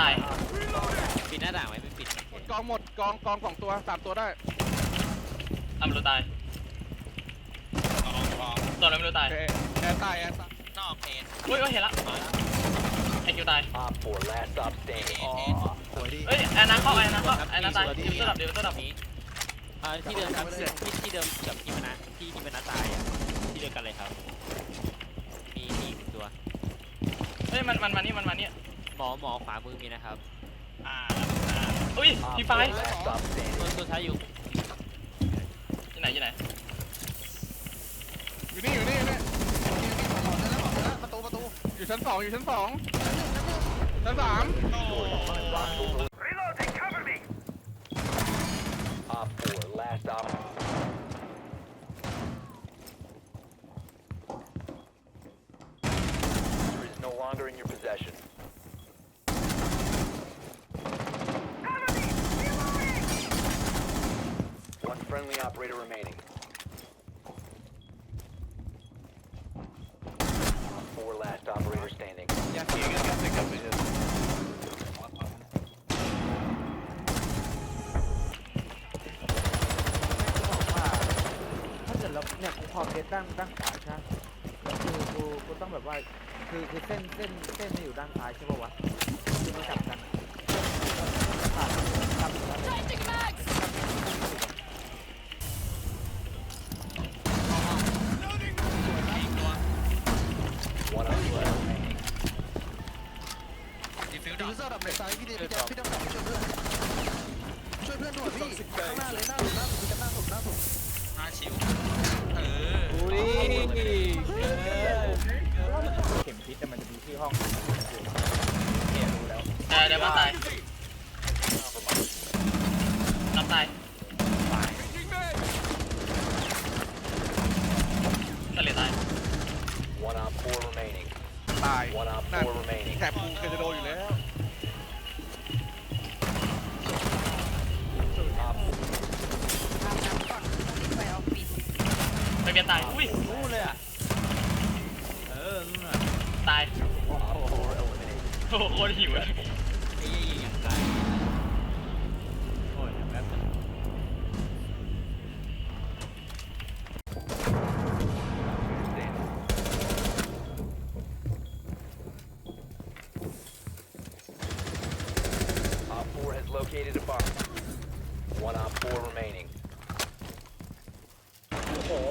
ตายปิดหน้าต่างไว้ไม่ปิดกองหมดกองกองสองตัวสามตัวได้อัมรูตายตัวนั้นไม่รู้ตายโอเคแอนตายแอนตายนอกเพนอุ้ยเอ้ยเห็นละไอคิวตาย Op 4, last stop standing. อ๋อสวยดีเอ้ยแอนนาเข้าแอนนาเข้าแอนนาตายดิวตัวดับดิวตัวดับนี้อ่าที่เดิมครับที่ที่เดิมกับที่มนะที่ที่มนะตายอะที่เดียวกันเลยครับ มีมีอีกหนึ่งตัว เฮ้ยมันมันมานี่มันมานี่ห มอหมอขวามือมีนะครับอุ้ย Op พี่ไฟ 4, last stop standing. ตัวตัวท้ายอยู่ที่ไหนที่ไหนอยู่นี่อยู่นี่อยู่นี่ออกได้แล้วออกได้แล้วประตูประตูอยู่ชั้นสองอยู่ชั้นสองชั้นสาม Op 4, last stop. Diffuser is no longer in your possession. One friendly operator remaining. Op 4, last operator standing. อยากเสียกันกันเลยกันเลยถ้าเกิดเราเนี่ยกูพอเกตด้านด้านขวาใช่ไหมคือกูกูต้องแบบว่าคือคือเส้นเส้นเส้นมันอยู่ด้านซ้ายใช่ป่าวะ เดี๋ยวเดี๋ยวมาตายน้ำตายทะเลตาย One op 4 remaining. ตาย One op นั่น4 remaining. แถบกูเคยจะโดนอยู่แล้ว Op ไปเบียนตาย อุ้ย รู้เลยอะ เออนู่นน่ะตาย Op 4 eliminated. โอ้โหโคตรหิวเลย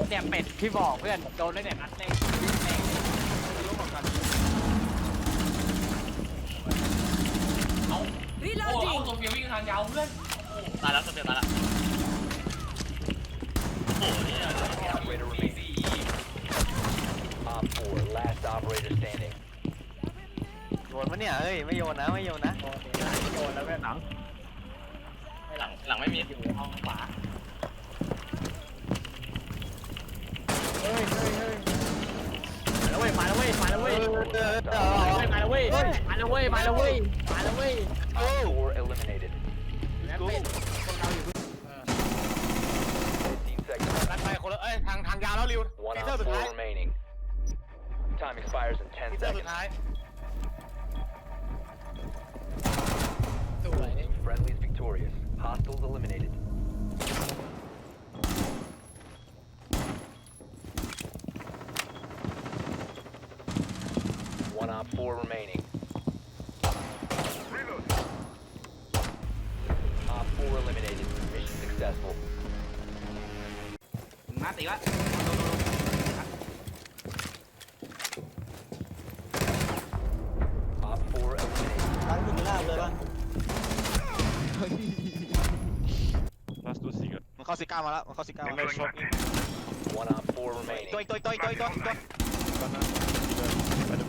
เนี่ยเป็ดพี่บอกเพื่อนโดนได้เนี่ยนัดเล่งโอ้เอาตัวเฟียววิ่งทางยาวเพื่อนตายแล้วตัวเฟียวตายแล้วโอ้โหเนี่ย Operator remaining. Op 4, last operator standing. โยนปะเนี่ยเฮ้ยไม่โยนนะไม่โยนนะโยนแล้วแม่หนังหลังหลังไม่มีอยู่ห้องขวา มาแล้วเว้ย เออเออ มาแล้วเว้ยมาแล้วเว้ยมาแล้วเว้ยมาแล้วเว้ย Op 4 eliminated. แล้วเป็ดคนเราอยู่ 15 seconds. นัดไปคนละเอ้ยทางทางยาวแล้วริว One ฟี op เตอร์สุดท้าย 4 remaining. Time expires in 10 ฟีเตอร์สุด seconds. ท้าย Friendly's victorious. Hostiles eliminated. One op 4 remaining. Op 4 eliminated. Mission successful. นัดอีกแล้ว Op 4 eliminated. ร้านคุณล่าเลยป่ะ Lass du Sieger. มันเข้าซิก้ามาแล้วมันเข้าซิก้ามา Next shot. One op 4 remaining. ตัวตัวตัวตัวตัวตัว Bei der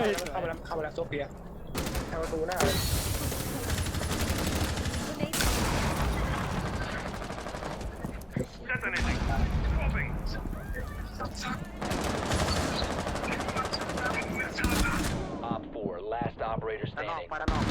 วยเฮ้ยสวย เข้าไปแล้วเข้าไปแล้วโซเฟียทางประตูหน้าเลย Op 4, last operator ด้านนอก standing. มาด้านนอก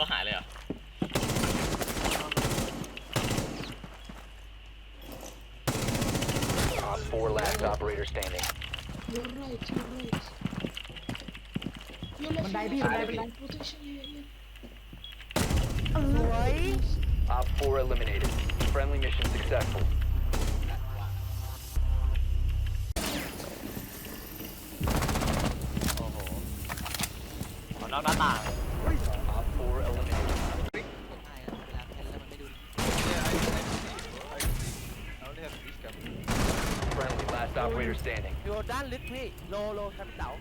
เอาตัวหายเลยเหรอ Op 4, last operator standing. You're right, you're right. You're left, Bandai you're bi, left. bandai bi. Protection, yeah, yeah. สวย Op 4 eliminated. Friendly mission successful. โอ้โหขอนอกหน้าต่าง Friendly, last operator standing. You're done, Litwi. Low, low, coming down.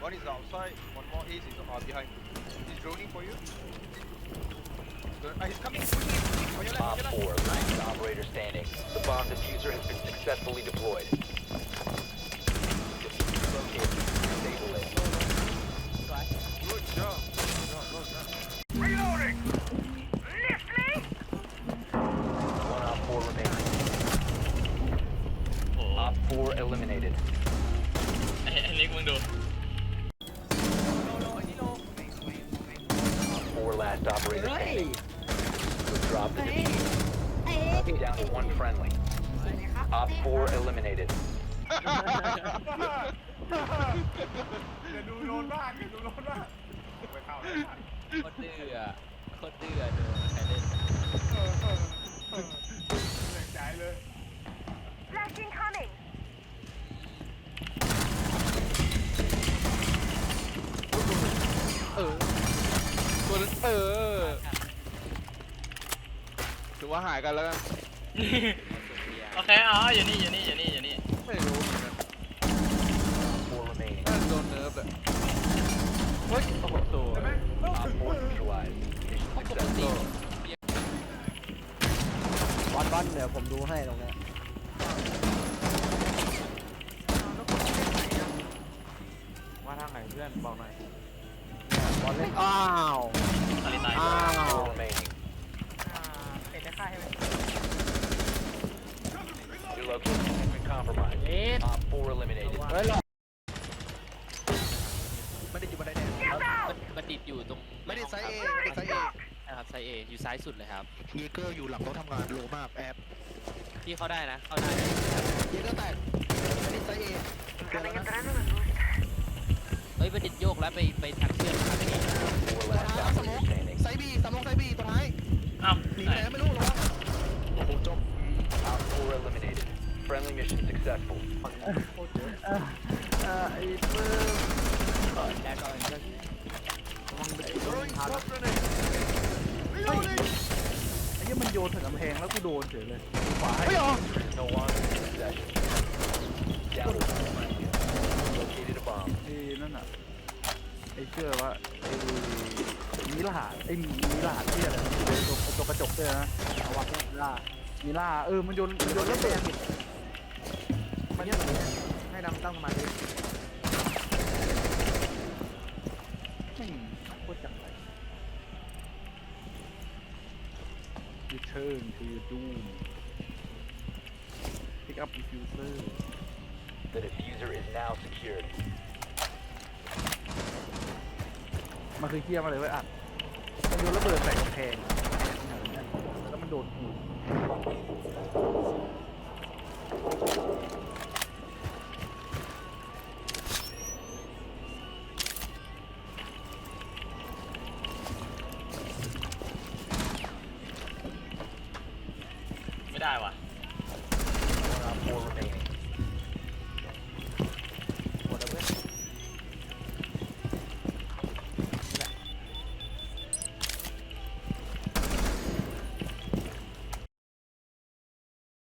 One is outside, one more is, is uh, behind. He's droning for you. Uh, he's coming. Top 4, last operator standing. The bomb diffuser has been successfully deployed. operator standing. Drop the diffuser. Down to one friendly. Op 4 eliminated. อย่าดูโลนมากอย่าดูโลนมากไปเข้าเลย โคตรดื้ออะโคตรดื้ออะดูใครเล่น แรงใจเลย เออตัวนั้นเออ อ ถือว่าหายกันแล้วกันโอเคอ๋ออยู่นี่อยู่นี่อยู่นี่อยู่นี่ไม่รู้เหมือนกัน4 remaining. น่าจะโดนเนิร์ฟแหละเฮ้ยโอ้โหสวย Op 4 neutralized. Mission ปกติ successful. บอลบอลเดี๋ยวผมดูให้ตรงนี้มาทางไหนเพื่อนบอกหน่อยเนี่ยบอลเล่นอ้าว ตาลิตายอ้าว 4 remaining. เป็นได้ค่าใช่ไหม Your location has been compromised. Op 4 eliminated. เฮ้ยหลอกไม่ได้อยู่บันไดแดงมันมันติดอยู่ตรงไม่ได้ไซส์เอไม่ได้ไซส์เอนะครับไซส์เออยู่ซ้ายสุดเลยครับเยเกอร์อยู่หลังโต๊ะทำงานโลมากแอบพี่เข้าได้นะเข้าได้เยเกอร์แตกไม่ได้ไซส์เอเกินแล้วนะเฮ้ยมันติดโยกแล้วไปไปทางเชื่อมทางนี้4 last operator standing. ไซส์บีสามลงไซส์บีตัวท้ายอ้าวหนีไปไหนไม่รู้หรอกโอ้โหจบ Op 4 eliminated. Friendly mission successful. เออเออไอ้มเออแดกก่อนจะระวังเรกโดนทันเฮ้ยไอ้เหี้ยมันโยนถึงกำแพงแล้วกูโดนเฉยเลยขวาให้ No longer in possession. Down to one Located a bomb. ไอ้นั่นอะไอ้เชื่อว่าไอ้มีลาดไอ้มีมีลาดที่อะไรตัวตัวกระจกด้วยนะเอาวะมีลามีลาเออมันโยนมันโยนแล้วเปลี่ยน มันเนี่ยให้ดำตั้งมาดิไม่โคตรจังไร Return to your doom pick up diffuser The diffuser is now secured. มันคือเฮี้ยมาเลยเว้ยอัดมันโยนระเบิดใส่กำแพงแล้วมันโดนหู 下一